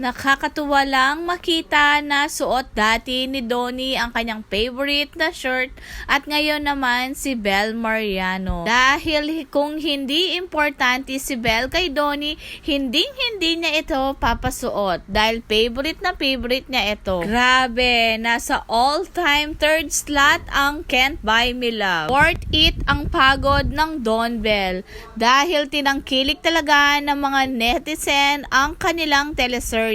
Nakakatuwa lang makita na suot dati ni Donnie ang kanyang favorite na shirt at ngayon naman si Bel Mariano. Dahil kung hindi importante si Bel kay Donnie, hindi hindi niya ito papasuot dahil favorite na favorite niya ito. Grabe, nasa all-time third slot ang Can't Buy Me Love. Worth it ang pagod ng Don Bell dahil tinangkilik talaga ng mga netizen ang kanilang teleserye.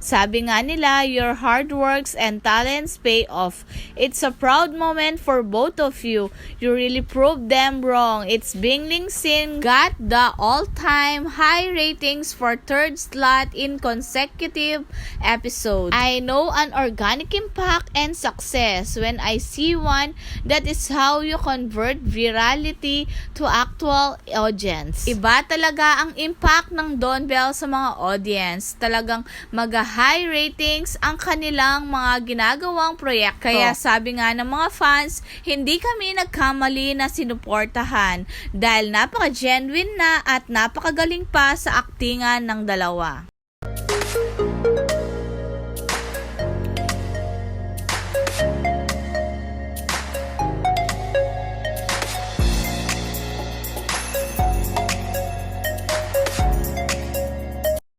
Sabi nga nila, your hard works and talents pay off. It's a proud moment for both of you. You really proved them wrong. It's Bingling Sin got the all-time high ratings for third slot in consecutive episodes. I know an organic impact and success when I see one that is how you convert virality to actual audience. Iba talaga ang impact ng Don Bell sa mga audience. Talagang mag-high ratings ang kanilang mga ginagawang proyekto. Kaya sabi nga ng mga fans, hindi kami nagkamali na sinuportahan dahil napaka-genuine na at napakagaling pa sa aktingan ng dalawa.